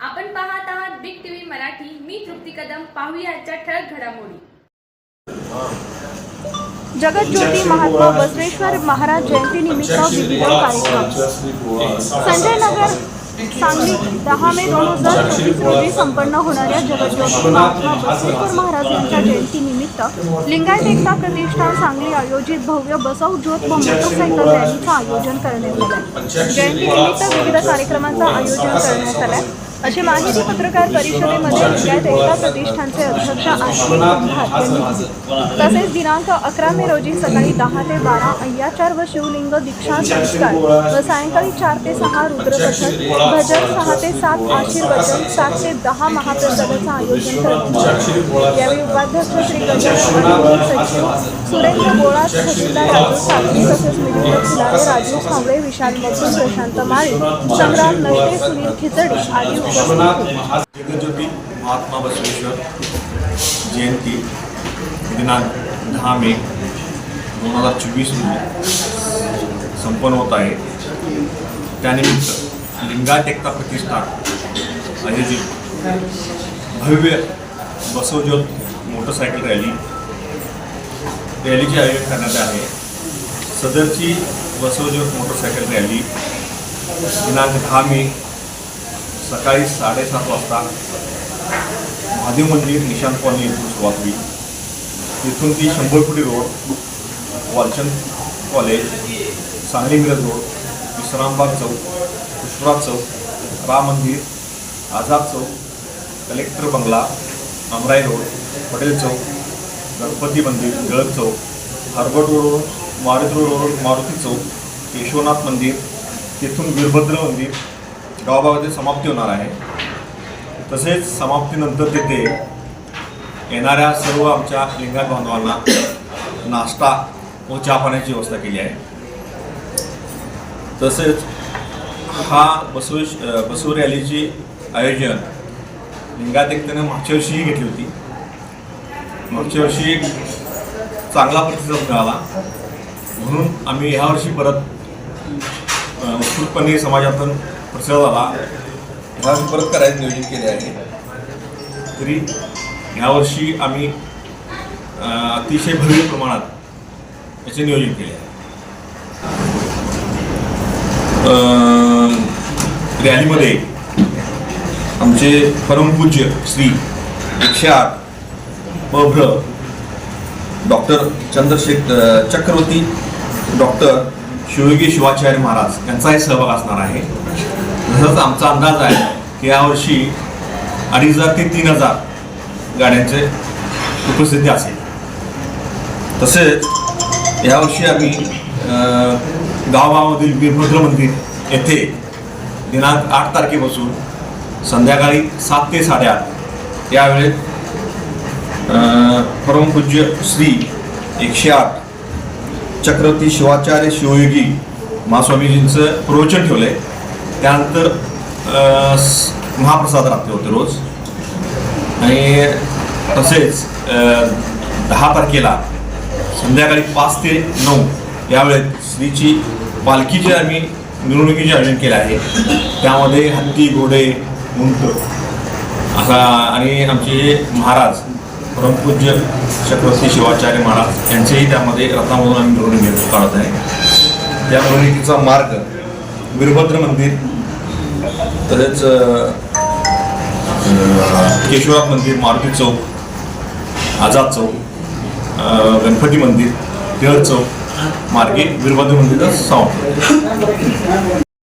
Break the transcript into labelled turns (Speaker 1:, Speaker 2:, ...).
Speaker 1: आपण पाहत आहात बिग टीव्ही मराठी. मी तृप्ती कदम. पाहुयाच्या ठळक घडामोडी.
Speaker 2: जगज्योती महात्मा बसवेश्वर महाराज जयंतीनिमित्त विविध कार्यक्रम. संजय नगर सांगली दहा मे दोन हजार चोवीस रोजी संपन्न होणाऱ्या जगज्योती महात्मा बसवेश्वर महाराज यांच्या जयंतीनिमित्त लिंगायत एकता प्रतिष्ठान सांगली आयोजित भव्य बसव ज्योत व मोटरसायकल रॅलीचं आयोजन करण्यात आलं. जयंतीनिमित्त विविध कार्यक्रमांचं आयोजन करण्यात आलं. अशी माहिती पत्रकार परिषदेमध्ये लिंगायत एकता प्रतिष्ठानचे अध्यक्ष आशिष भाट यांनी तसेच दिनांक अकरा मे रोजी सकाळी दहा ते बारा अय्याचार व शिवलिंग दीक्षा संस्कार व सायंकाळी चार ते सहा रुद्रभजन भजन सहा ते सात आशीर्वचन सात ते दहा महाप्रसादाचं आयोजन करण्यात यावेळी उपाध्यक्ष श्री गजानन सचिव सुरेंद्र गोळा तहसीलदार राजू साखरे तसेच मिलिंद राजू सावळे विशाल मथुर प्रशांत माळी संग्राम नष्टे सुनील खिचडी आदी विश्वनाथ महा
Speaker 3: जगज्योती महात्मा बसवेश्वर जयंती दिनांक दहा मे दोन हजार चोवीस रोजी संपन्न होत आहे. त्यानिमित्त लिंगायत एकता प्रतिष्ठान आयोजित भव्य बसवज्योत मोटरसायकल रॅली. रॅलीचे आयोजन करण्यात आहे. सदरची बसवज्योत मोटरसायकल रॅली दिनांक दहा मे सकाळी साडेसात वाजता महादेव मंदिर निशांत कॉलनी येथून सुरुवात होईल. तिथून ती शंभर फुटी road Walchand college Sangli Miraj road Vishrambag chowk Pushpraj chowk Ram Mandir Azad chowk collector बंगला Amrai road Patel chowk Ganpati Mandir Tilak chowk Harbat road Maruti road Maruti chowk Keshavnath Mandir तिथून वीरभद्र मंदिर गावभागातील समाप्ती होणार आहे. तसेच समाप्तीनंतर तिथे येणाऱ्या सर्व आमच्या लिंगायत बांधवांना नाश्ता व चहा पाण्याची व्यवस्था केली आहे. तसेच हा बसवेश बसव रॅलीची आयोजन लिंगायत एकतेनं मागच्या वर्षीही घेतली होती. मागच्या वर्षी एक चांगला प्रतिसाद मिळाला. म्हणून आम्ही ह्या वर्षी परत अ, उत्स्फूर्तपणे समाजातून प्रसव आला ह्यावर्षी परत करायचं नियोजन केले आहे. तरी ह्यावर्षी आम्ही अतिशय भव्य प्रमाणात याचे नियोजन केले आहे. रॅलीमध्ये आमचे परमपूज्य श्री एकशे आठ बभ्र डॉक्टर चंद्रशेख चक्रवर्ती डॉक्टर शिवयोगी शिवाचार्य महाराज यांचाही सहभाग असणार आहे. तसंच आमचा अंदाज आहे की यावर्षी अडीच हजार ते तीन हजार गाड्यांचे उपस्थिती असेल. तसेच यावर्षी आम्ही गावामधील गावागावामधील वीरभद्र मंदिर येथे दिनांक आठ तारखेपासून संध्याकाळी सात ते साडेआठ यावेळेत परमपूज्य श्री एकशे आठ चक्रवर्ती शिवाचार्य शिवयोगी महास्वामीजींचं प्रवचन ठेवलं आहे त्यानंतर महाप्रसाद राहते होते रोज. आणि तसेच दहा तारखेला संध्याकाळी पाच ते नऊ यावेळेत श्रीची पालखीची आम्ही मिरवणुकीचे आयोजन केले आहे त्यामध्ये हत्ती घोडे उंट असा आणि आमचे महाराज परमपूज्य चक्रवर्ती शिवाचार्य महाराज यांचेही त्यामध्ये रत्नामधून आम्ही मिरवणूक काढत आहे. त्या मिरवणुकीचा मार्ग वीरभद्र मंदिर. तसेच अ, केशवनाथ मंदिर मारुती चौक आझाद चौक गणपती मंदिर टिळक चौक मार्गे वीरभद्र मंदिरचा समाप्त